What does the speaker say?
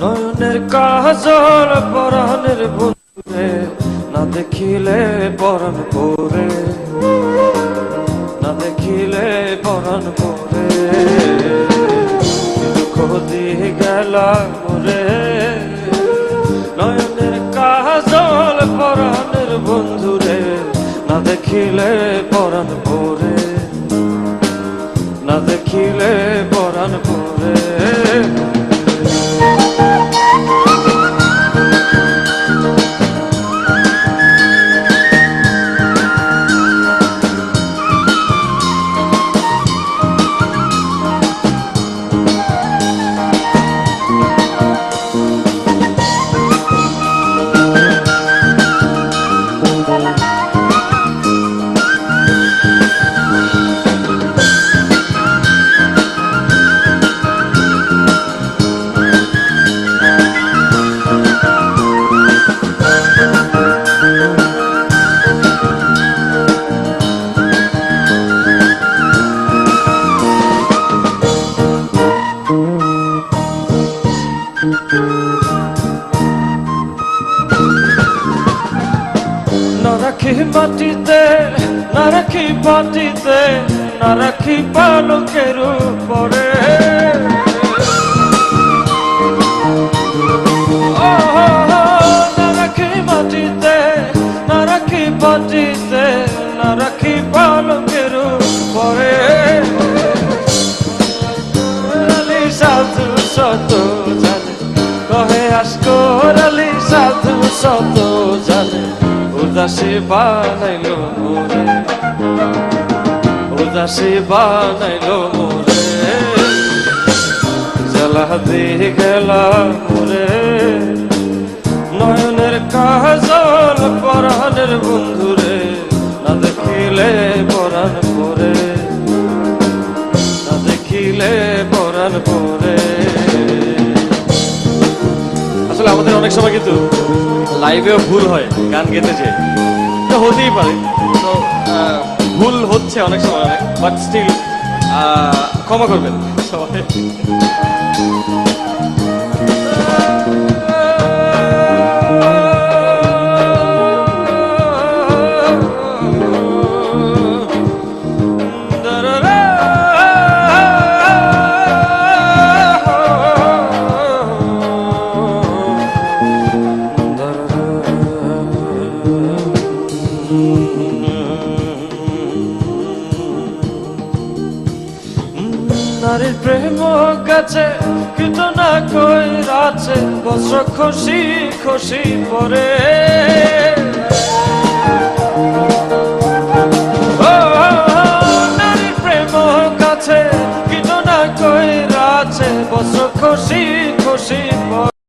নয়নের কাজল পরাণের বন্ধুরে না দেখিলে পরাণ পরে না দেখিলে পরাণ পরে দুঃখ গেল মোরে। নয়নের কাজল পরাণের বন্ধুরে, না দেখিলে পরাণ পরে না দেখিলে পরাণ পরে না রাখি মাটিতে না রাখি মাটিতে না রাখি পালকের উপরে। ও, না রাখি পালকের উপরে। আলি সাধু সত জানে কহে আসকর আলি সাধু সত জানে। উদাসী বানাইলো মোরে। উদাসী বানাইলো মোরে। জ্বালা দিয়ে গেলা মোরে। নয়নের কাজল পরাণের বন্ধুরে, না দেখিলে পরাণ পরে। না দেখিলে পরাণ পরে। আসলে আমাদের অনেক সময় কিন্তু লাইভেও ভুল হয়, গান গেতে যে তো হতেই পারে। তো ভুল হচ্ছে অনেক সময় অনেক বাট স্টিল ক্ষমা করবেন সবাই। নারীর প্রেম গেছে কিন্তু না কই রাছে বছর খুশি খুশি পরে।